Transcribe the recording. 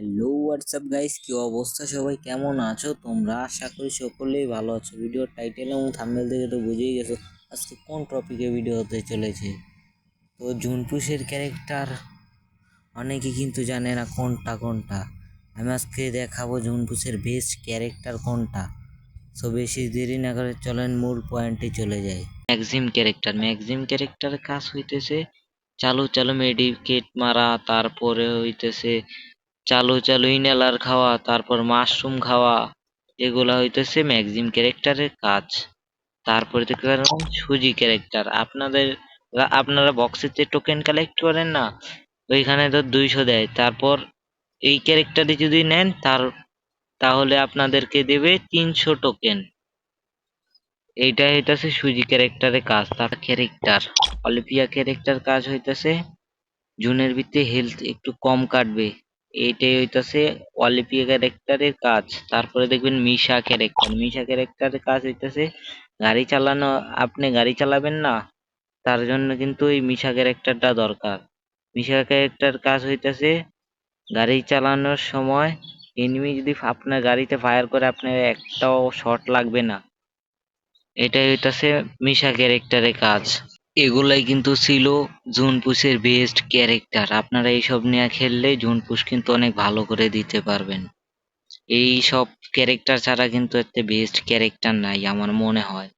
Hello WhatsApp guys কি অবস্থা সবাই? কেমন আছো? তোমরা? আশা করি সকলেই ভালো আছো। ভিডিওর টাইটেল এবং থাম্বনেল থেকে তো বুঝেই গেছো আজকে কোন টপিকে ভিডিও হতে চলেছে। তো ঝুনপুষের ক্যারেক্টার অনেকে কিন্তু জানে না কোনটা কোনটা। আমি আজকে দেখাবো ঝুনপুষের বেস্ট ক্যারেক্টার কোনটা। সো বেশি দেরি না করে চলেন, মূল পয়েন্টে চলে যাই। ম্যাক্সিম ক্যারেক্টার ম্যাক্সিম ক্যারেক্টার কাজ হইতেছে চালু চালু মেডিকেট মারা, তারপরে হইতেছে চালু চালু ইনহেলার খাওয়া, তারপর মাশরুম খাওয়া, এগুলা হইতেছে ম্যাক্সিম ক্যারেক্টারের কাজ। তারপরে দেখতে পারেন সুজি ক্যারেক্টার। আপনাদের, আপনারা বক্সের যে টোকেন কালেক্ট করেন না, ওইখানে তো দুইশো দেয়। তারপর এই ক্যারেক্টারে যদি নেন, তার, তাহলে আপনাদেরকে দেবে তিনশো টোকেন এইটা হইতাছে সুজি ক্যারেক্টারের কাজ, তার ক্যারেক্টার, অলিম্পিয়া ক্যারেক্টার কাজ হইতাছে। জুনের ভিতরে হেলথ একটু কম কাটবে। এইটাই হইতাছে অলিম্পিয়া ক্যারেক্টারের কাজ। তারপরে দেখবেন মিশা ক্যারেক্টার মিশা ক্যারেক্টারের কাজ হইতাছে গাড়ি চালানো। আপনি গাড়ি চালাবেন না, তার জন্য কিন্তু এই মিশা ক্যারেক্টারটা দরকার। মিশা ক্যারেক্টার কাজ হইতাছে গাড়ি চালানোর সময় এনিমি যদি আপনার গাড়িতে ফায়ার করে, আপনার একটাও শট লাগবে না। এটাই হইতাছে মিশা ক্যারেক্টারের কাজ। এগুলাই কিন্তু ছিল জুনপুষের বেস্ট ক্যারেক্টার আপনারা এইসব নিয়ে খেললে জুনপুষ কিন্তু অনেক ভালো করে দিতে পারবেন। এই সব ক্যারেক্টার ছাড়া কিন্তু একটা বেস্ট ক্যারেক্টার নাই, আমার মনে হয়।